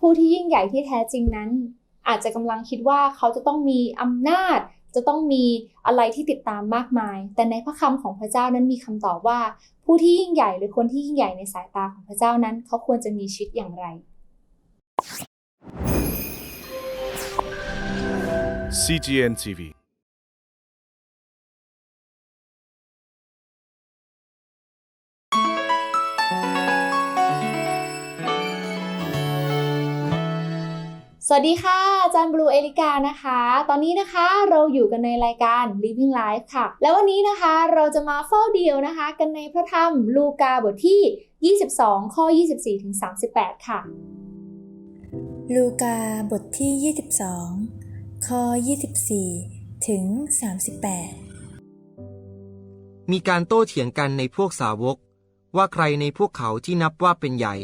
ผู้ที่ยิ่งใหญ่ที่แท้จริงนั้น อาจจะกำลังคิดว่าเขาจะต้องมีอำนาจ จะต้องมีอะไรที่ติดตามมากมาย แต่ในพระคำของพระเจ้านั้นมีคำตอบว่า ผู้ที่ยิ่งใหญ่หรือคนที่ยิ่งใหญ่ในสายตาของพระเจ้านั้น เขาควรจะมีชีวิตอย่างไร CGN TV สวัสดีค่ะอาจารย์บลูเอลิกานะคะ ตอนนี้นะคะเราอยู่กันในรายการ Living Life ค่ะ แล้ววันนี้นะคะเราจะมาเฝ้าเดียวนะคะ กันในพระธรรมลูกาบทที่ 22 ข้อ 24 ถึง 38 ค่ะ ลูกาบทที่ 22 ข้อ 24 ถึง 38 มีการโต้เถียงกันในพวกสาวก ว่าใครในพวกเขาที่นับว่าเป็นใหญ่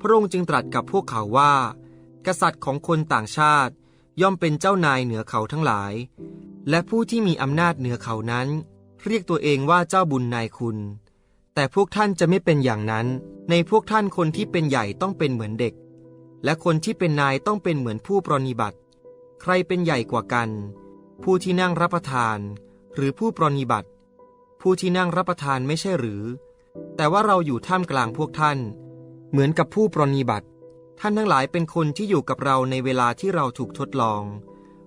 พระองค์จึงตรัสกับพวกเขาว่า กษัตริย์ของคนต่างชาติ ย่อมเป็นเจ้านายเหนือเขาทั้งหลาย และผู้ที่มีอำนาจเหนือเขานั้น เรียกตัวเองว่าเจ้าบุญนายคุณ แต่พวกท่านจะไม่เป็นอย่างนั้น ในพวกท่านคนที่เป็นใหญ่ต้องเป็นเหมือนเด็ก และคนที่เป็นนายต้องเป็นเหมือนผู้ปรนนิบัติ ใครเป็นใหญ่กว่ากัน ผู้ที่นั่งรับประทาน หรือผู้ปรนนิบัติ ผู้ที่นั่งรับประทานไม่ใช่หรือ แต่ว่าเราอยู่ท่ามกลางพวกท่าน เหมือนกับผู้ปรนนิบัติ ท่านทั้งหลายเป็นคนที่อยู่กับเราในเวลาที่เราถูกทดลอง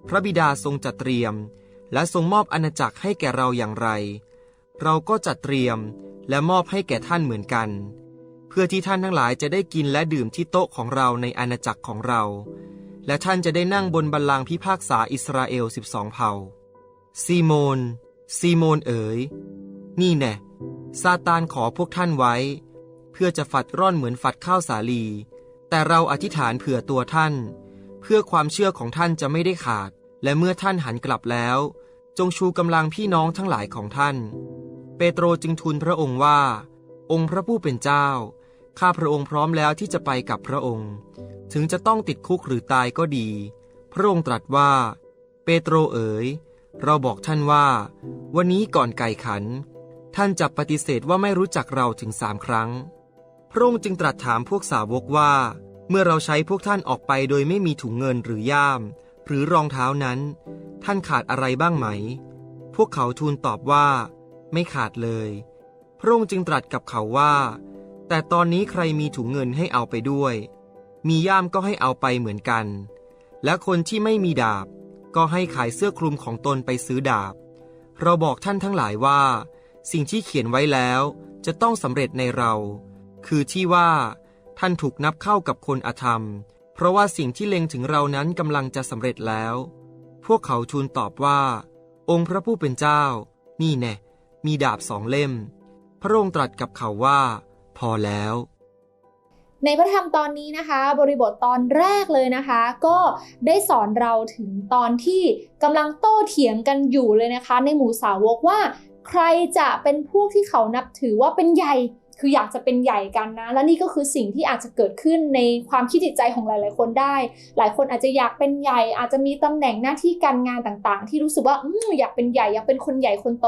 พระบิดาทรงจัดเตรียม และทรงมอบอาณาจักรให้แก่เราอย่างไร เราก็จัดเตรียมและมอบให้แก่ท่านเหมือนกัน เพื่อที่ท่านทั้งหลายจะได้กินและดื่มที่โต๊ะของเราในอาณาจักรของเรา และท่านจะได้นั่งบนบัลลังก์พิพากษาอิสราเอลสิบสองเผ่า ซีโมน ซีโมนเอ๋ย นี่แน่ซาตานขอพวกท่านไว้ เพื่อจะฝัดร่อนเหมือนฝัดข้าวสาลี แต่เราอธิษฐานเผื่อตัวท่าน เพื่อความเชื่อของท่านจะไม่ได้ขาด และเมื่อท่านหันกลับแล้ว จงชูกำลังพี่น้องทั้งหลายของท่าน เปโตรจึงทูลพระองค์ว่า องค์พระผู้เป็นเจ้า ข้าพระองค์พร้อมแล้วที่จะไปกับพระองค์ ถึงจะต้องติดคุกหรือตายก็ดี พระองค์ตรัสว่า เปโตรเอ๋ยเราบอกท่านว่า วันนี้ก่อนไก่ขัน ท่านจะปฏิเสธว่าไม่รู้จักเราถึงสามครั้ง พระองค์จึงตรัสถามพวกสาวกว่า เมื่อเราใช้พวกท่านออกไปโดยไม่มีถุงเงินหรือย่าม หรือรองเท้านั้น ท่านขาดอะไรบ้างไหม พวกเขาทูลตอบว่า ไม่ขาดเลย พระองค์จึงตรัสกับเขาว่า แต่ตอนนี้ใครมีถุงเงินให้เอาไปด้วย มีย่ามก็ให้เอาไปเหมือนกัน และคนที่ไม่มีดาบ ก็ให้ขายเสื้อคลุมของตนไปซื้อดาบ เราบอกท่านทั้งหลายว่า สิ่งที่เขียนไว้แล้วจะต้องสำเร็จในเรา คือที่ว่า ท่านถูกนับเข้ากับคนอธรรม เพราะว่าสิ่งที่เล็งถึงเรานั้นกำลังจะสำเร็จแล้ว พวกเขาทูลตอบว่า องค์พระผู้เป็นเจ้า นี่แน่มีดาบสองเล่ม พระองค์ตรัสกับเขาว่า พอแล้วในพระธรรมตอนนี้นะคะ บริบทตอนแรกเลยนะคะ ก็ได้สอนเราถึงตอนที่กำลังโต้เถียงกันอยู่เลยนะคะ ในหมู่สาวกว่า ใครจะเป็นพวกที่เขานับถือว่าเป็นใหญ่ คืออยากจะเป็นใหญ่กันนะ และนี่ก็คือสิ่งที่อาจจะเกิดขึ้นในความคิดจิตใจของหลาย ๆ คนได้ หลายคนอาจจะอยากเป็นใหญ่ อาจจะมีตำแหน่งหน้าที่การงานต่างๆ ที่รู้สึกว่าออยากเป็นใหญ่อยากเป็นคนใหญ่คนโต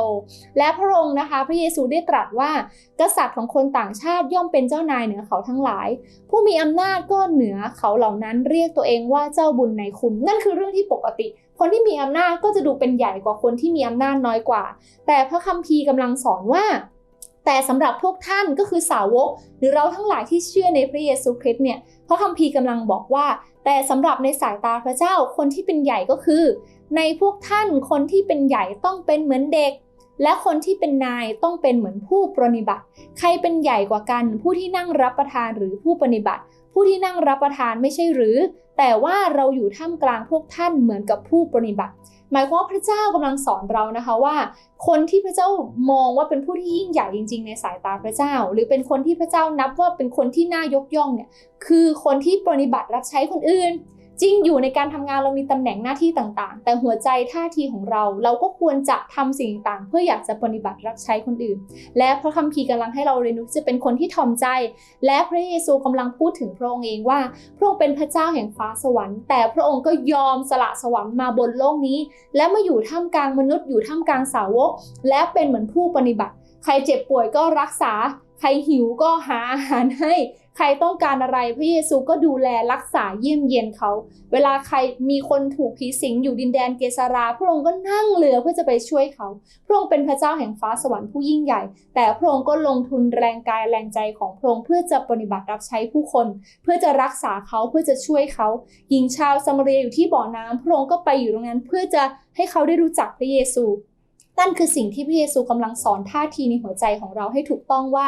และพระองค์นะคะ พระเยซูได้ตรัสว่า กษัตริย์ของคนต่างชาติย่อมเป็นเจ้านายเหนือเขาทั้งหลาย ผู้มีอำนาจก็เหนือเขาเหล่านั้นเรียกตัวเองว่าเจ้าบุญในคุณ นั่นคือเรื่องที่ปกติคนที่มีอำนาจก็จะดูเป็นใหญ่กว่าคนที่มีอำนาจน้อยกว่า แต่พระคัมภีร์กำลังสอนว่า แต่สำหรับพวกท่านก็คือสาวก หรือเราทั้งหลายที่เชื่อในพระเยซูคริสต์เนี่ยพระคัมภีร์กำลังบอกว่า แต่สำหรับในสายตาพระเจ้าคนที่เป็นใหญ่ก็คือ ในพวกท่านคนที่เป็นใหญ่ต้องเป็นเหมือนเด็ก และคนที่เป็นนายต้องเป็นเหมือนผู้ปรนิบัติ ใครเป็นใหญ่กว่ากัน ผู้ที่นั่งรับประทานหรือผู้ปฏิบัติ ผู้ที่นั่งรับประทานไม่ใช่หรือ แต่ว่าเราอยู่ท่ามกลางพวกท่านเหมือนกับผู้ปฏิบัติ หมายความว่าพระเจ้ากำลังสอนเรานะคะว่า คนที่พระเจ้ามองว่าเป็นผู้ที่ยิ่งใหญ่จริง ๆ ในสายตาพระเจ้า หรือเป็นคนที่พระเจ้านับว่าเป็นคนที่น่ายกย่องเนี่ยคือคนที่ปฏิบัติรับใช้คนอื่น จริงอยู่ในการทำงานเรามีตำแหน่งหน้าที่ต่างๆ แต่หัวใจท่าทีของเรา เราก็ควรจะทำสิ่งต่างๆเพื่ออยากจะปฏิบัติรับใช้คนอื่น และพระคัมภีร์กำลังให้เราเรียนรู้จะเป็นคนที่ถ่อมใจ และพระเยซูกำลังพูดถึงพระองค์เองว่า พระองค์เป็นพระเจ้าแห่งฟ้าสวรรค์ แต่พระองค์ก็ยอมสละสวรรค์มาบนโลกนี้ และมาอยู่ท่ามกลางมนุษย์อยู่ท่ามกลางสาวก และเป็นเหมือนผู้ปฏิบัติ ใครเจ็บป่วยก็รักษา ใครหิวก็หาอาหารให้ ใครต้องการอะไรพระเยซูก็ดูแลรักษาเยี่ยมเยียนเขา เวลาใครมีคนถูกผีสิงอยู่ดินแดนเกสรา พระองค์ก็นั่งเรือเพื่อจะไปช่วยเขา พระองค์เป็นพระเจ้าแห่งฟ้าสวรรค์ผู้ยิ่งใหญ่ แต่พระองค์ก็ลงทุนแรงกายแรงใจของพระองค์เพื่อจะปฏิบัติรับใช้ผู้คน เพื่อจะรักษาเขาเพื่อจะช่วยเขา หญิงชาวซามารีอยู่ที่บ่อน้ำพระองค์ก็ไปอยู่ตรงนั้นเพื่อจะให้เขาได้รู้จักพระเยซู นั่นคือสิ่งที่พระเยซูกำลังสอนท่าทีในหัวใจของเราให้ถูกต้องว่า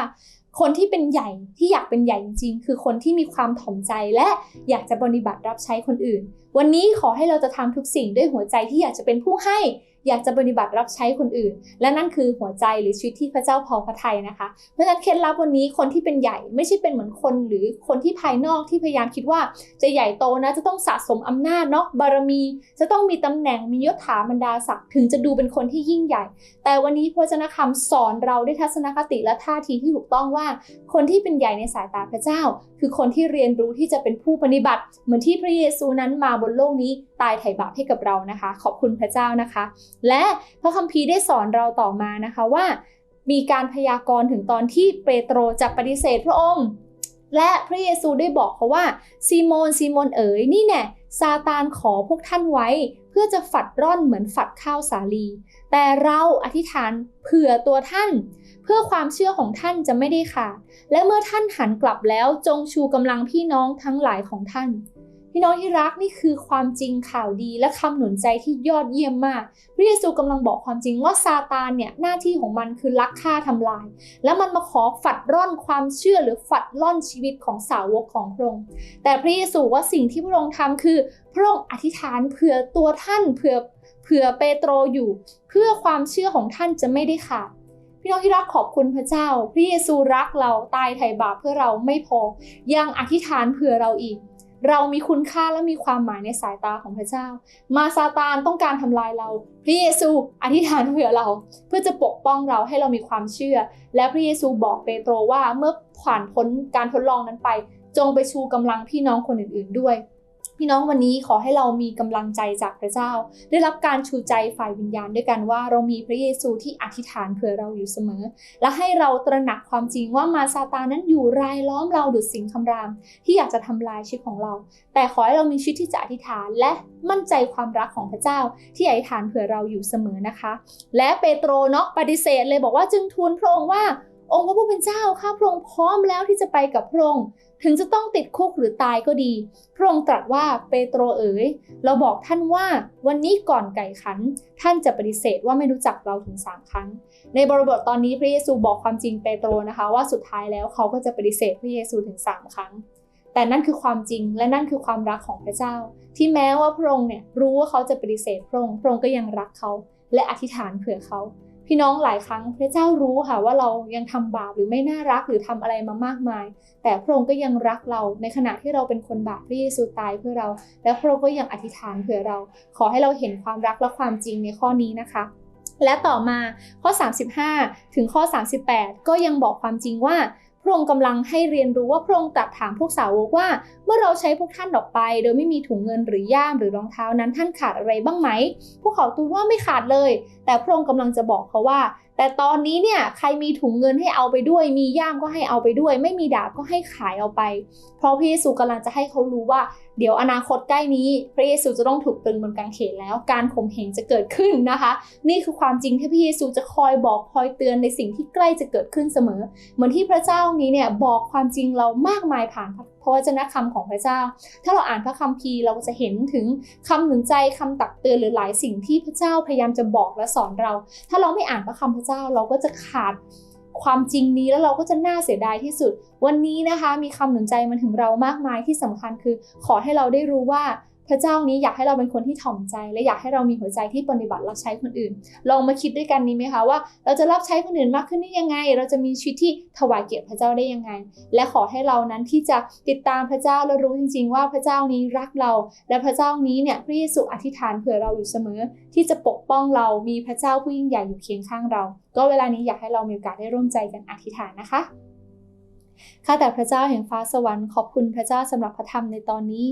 คนที่เป็นใหญ่ที่อยากเป็นใหญ่จริงๆ คือคนที่มีความถ่อมใจและอยากจะปฏิบัติรับใช้คนอื่น วันนี้ขอให้เราจะทำทุกสิ่งด้วยหัวใจที่อยากจะเป็นผู้ให้ อยากจะปฏิบัติรับใช้คนอื่น และนั่นคือหัวใจหรือชีวิตที่พระเจ้าพอพระทัยนะคะ เพราะฉะนั้นเคล็ดลับวันนี้คนที่เป็นใหญ่ไม่ใช่เป็นเหมือนคนหรือคนที่ภายนอกที่พยายามคิดว่า จะใหญ่โตนะจะต้องสะสมอำนาจเนาะบารมี จะต้องมีตำแหน่งมียศถาบรรดาศักดิ์ถึงจะดูเป็นคนที่ยิ่งใหญ่ แต่วันนี้พระเจ้าคำสอนเราด้วยทัศนคติและท่าทีที่ถูกต้องว่า คนที่เป็นใหญ่ในสายตาพระเจ้า คือคนที่เรียนรู้ที่จะเป็นผู้ปฏิบัติ เหมือนที่พระเยซูนั้นมาบนโลกนี้ตายไถ่บาปให้กับเรานะคะ ขอบคุณพระเจ้านะคะ และพระคัมภีร์ได้สอนเราต่อมานะคะว่ามีการพยากรณ์ถึงตอนที่เปโตรจะปฏิเสธพระองค์ และพระเยซูได้บอกเขาว่าซีโมนซีโมนเอ๋ยนี่แน่ซาตานขอพวกท่านไว้ เพื่อจะฝัดร่อนเหมือนฝัดข้าวสาลี แต่เราอธิษฐานเผื่อตัวท่าน เพื่อความเชื่อของท่านจะไม่ได้ขาดและเมื่อท่านหันกลับแล้วจงชูกำลังพี่น้องทั้งหลายของท่าน พี่น้องที่รักนี่คือความจริงข่าวดีและคำหนุนใจที่ยอดเยี่ยมมาก พระเยซูกำลังบอกความจริงว่าซาตานเนี่ยหน้าที่ของมันคือลักฆ่าทำลาย แล้วมันมาขอฝัดร่อนความเชื่อหรือฝัดร่อนชีวิตของสาวกของพระองค์แต่พระเยซูว่าสิ่งที่พระองค์ทำคือพระองค์อธิษฐานเผื่อตัวท่านเผื่อเผื่อเปโตรอยู่ เพื่อความเชื่อของท่านจะไม่ได้ขาดพี่น้องที่รักขอบคุณพระเจ้า พระเยซูรักเราตายไถ่บาปเพื่อเราไม่พอ ยังอธิษฐานเผื่อเราอีก เรามีคุณค่าและมีความหมายในสายตาของพระเจ้า มาซาตานต้องการทำลายเรา พระเยซูอธิษฐานเผื่อเรา เพื่อจะปกป้องเราให้เรามีความเชื่อ และพระเยซูบอกเปโตรว่าเมื่อผ่านพ้นการทดลองนั้นไป จงไปชูกำลังพี่น้องคนอื่น ๆด้วย พี่น้องวันนี้ขอให้เรามีกำลังใจจากพระเจ้า ได้รับการชูใจฝ่ายวิญญาณด้วยกันว่าเรามีพระเยซูที่อธิษฐานเผื่อเราอยู่เสมอ และให้เราตระหนักความจริงว่ามาซาตานั้นอยู่รายล้อมเราดุจสิงคำราม ที่อยากจะทำลายชีวิตของเรา แต่ขอให้เรามีชีวิตที่จะอธิษฐานและมั่นใจความรักของพระเจ้า ที่อธิษฐานเผื่อเราอยู่เสมอนะคะ และเปโตรเนาะปฏิเสธเลยบอกว่าจึงทูลพระองค์ว่า องค์พระผู้เป็นเจ้าข้าพระองค์พร้อมแล้วที่จะไปกับพระองค์ถึงจะต้องติดคุกหรือตายก็ดี พระองค์ตรัสว่าเปโตรเอ๋ยเราบอกท่านว่าวันนี้ก่อนไก่ขัน ท่านจะปฏิเสธว่าไม่รู้จักเราถึง 3 ครั้ง ในบริบทตอนนี้พระเยซูบอกความจริงเปโตรนะคะว่าสุดท้ายแล้วเขาก็จะปฏิเสธพระเยซูถึง 3 ครั้ง แต่นั่นคือความจริงและนั่นคือความรักของพระเจ้า ที่แม้ว่าพระองค์เนี่ยรู้ว่าเขาจะปฏิเสธพระองค์พระองค์ก็ยังรักเขา และอธิษฐานเผื่อเขา พี่น้องหลายครั้งพระเจ้ารู้ค่ะว่าเรายังทำบาปหรือไม่น่ารักหรือทำอะไรมามากมาย แต่พระองค์ก็ยังรักเราในขณะที่เราเป็นคนบาปพระเยซูตายเพื่อเรา และพระองค์ก็ยังอธิษฐานเผื่อเรา ขอให้เราเห็นความรักและความจริงในข้อนี้นะคะและต่อมาข้อ 35 ถึงข้อ 38 ก็ยังบอกความจริงว่า พระองค์กำลังให้เรียนรู้ว่าพระองค์ตรัสถามพวกสาวกว่า เมื่อเราใช้พวกท่านออกไป โดยไม่มีถุงเงินหรือย่ามหรือรองเท้านั้นท่านขาดอะไรบ้างไหม พวกเขาตูว่าไม่ขาดเลย แต่พระองค์กำลังจะบอกเขาว่า แต่ตอนนี้เนี่ยใครมีถุงเงินให้เอาไปด้วย มีย่ามก็ให้เอาไปด้วย ไม่มีดาบก็ให้ขายเอาไป เพราะพระเยซูกำลังจะให้เขารู้ว่า เดี๋ยวอนาคตใกล้นี้พระเยซูจะต้องถูกตรึงบนกางเขนแล้ว การข่มเหงจะเกิดขึ้นนะคะ นี่คือความจริงที่พระเยซูจะคอยบอกคอยเตือนในสิ่งที่ใกล้จะเกิดขึ้นเสมอ เหมือนที่พระเจ้านี้เนี่ยบอกความจริงเรามากมายผ่านพระ พระวจนะคำของพระเจ้า ถ้าเราอ่านพระคัมภีร์เราจะเห็นถึงคำหนุนใจคำตักเตือนหรือหลายสิ่งที่พระเจ้าพยายามจะบอกและสอนเรา ถ้าเราไม่อ่านพระคำพระเจ้าเราก็จะขาดความจริงนี้แล้วเราก็จะน่าเสียดายที่สุด วันนี้นะคะมีคำหนุนใจมาถึงเรามากมายที่สำคัญคือ ขอให้เราได้รู้ว่า พระเจ้านี้อยากให้เราเป็นคนที่ถ่อมใจ และอยากให้เรามีหัวใจที่ปฏิบัติรับใช้คนอื่น ลองมาคิดด้วยกันนี้ไหมคะว่า เราจะรับใช้คนอื่นมากขึ้นได้ยังไง เราจะมีชีวิตที่ถวายเกียรติพระเจ้าได้ยังไง และขอให้เรานั้นที่จะติดตามพระเจ้าและรู้จริง ๆ ว่าพระเจ้านี้รักเรา และพระเจ้านี้เนี่ยพระเยซูอธิษฐานเผื่อเราอยู่เสมอ ที่จะปกป้องเรามีพระเจ้าผู้ยิ่งใหญ่อยู่เคียงข้างเรา ก็เวลานี้อยากให้เรามีโอกาสได้ร่วมใจกันอธิษฐานนะคะข้าแต่พระเจ้าแห่งฟ้าสวรรค์ขอบคุณพระเจ้าสำหรับพระธรรมในตอนนี้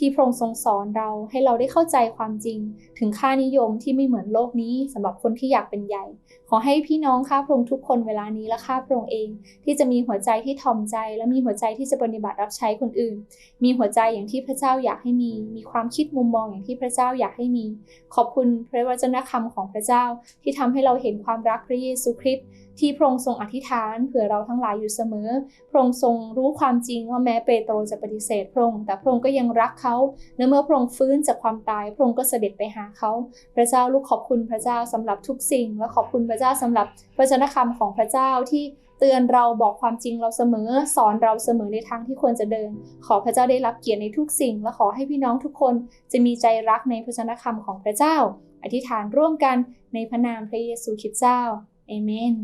ที่พระองค์ทรงสอนเราให้เราได้เข้าใจความจริง ถึงค่านิยมที่ไม่เหมือนโลกนี้สำหรับคนที่อยากเป็นใหญ่ ขอให้พี่น้องข้าพระองค์ทุกคนเวลานี้และข้าพระองค์เอง ที่จะมีหัวใจที่ถ่อมใจ และมีหัวใจที่จะปฏิบัติรับใช้คนอื่น มีหัวใจอย่างที่พระเจ้าอยากให้มี มีความคิดมุมมองอย่างที่พระเจ้าอยากให้มี ขอบคุณพระวจนะคำของพระเจ้าที่ทำให้เราเห็นความรักพระเยซูคริสต์ ที่พระองค์ทรงอธิษฐานเผื่อเราทั้งหลายอยู่เสมอ พระองค์ทรงรู้ความจริงว่าแม้เปโตรจะปฏิเสธพระองค์แต่พระองค์ก็ยังรักเขาและเมื่อพระองค์ฟื้นจากความตาย พระองค์ก็เสด็จไปหาเขา พระเจ้าลูกขอบคุณพระเจ้าสำหรับทุกสิ่ง และขอบคุณพระเจ้าสำหรับพระวจนะคำของพระเจ้าที่เตือนเราบอกความจริงเราเสมอ สอนเราเสมอในทางที่ควรจะเดิน ขอพระเจ้าได้รับเกียรติในทุกสิ่ง และขอให้พี่น้องทุกคนจะมีใจรักในพระวจนคำของพระเจ้า อธิษฐานร่วมกันในพระนามพระเยซูคริสต์เจ้าเอเมน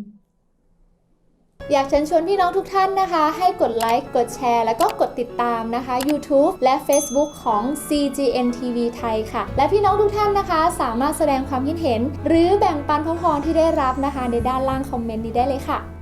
อยากเชิญชวนพี่น้องทุกท่านนะคะ ให้กดไลค์ กดแชร์ แล้วก็กดติดตามนะคะ YouTube และ Facebook ของ CGN TV ไทยค่ะ และพี่น้องทุกท่านนะคะ สามารถแสดงความคิดเห็น หรือแบ่งปันพระพรที่ได้รับนะคะ ในด้านล่างคอมเมนต์นี้ได้เลยค่ะ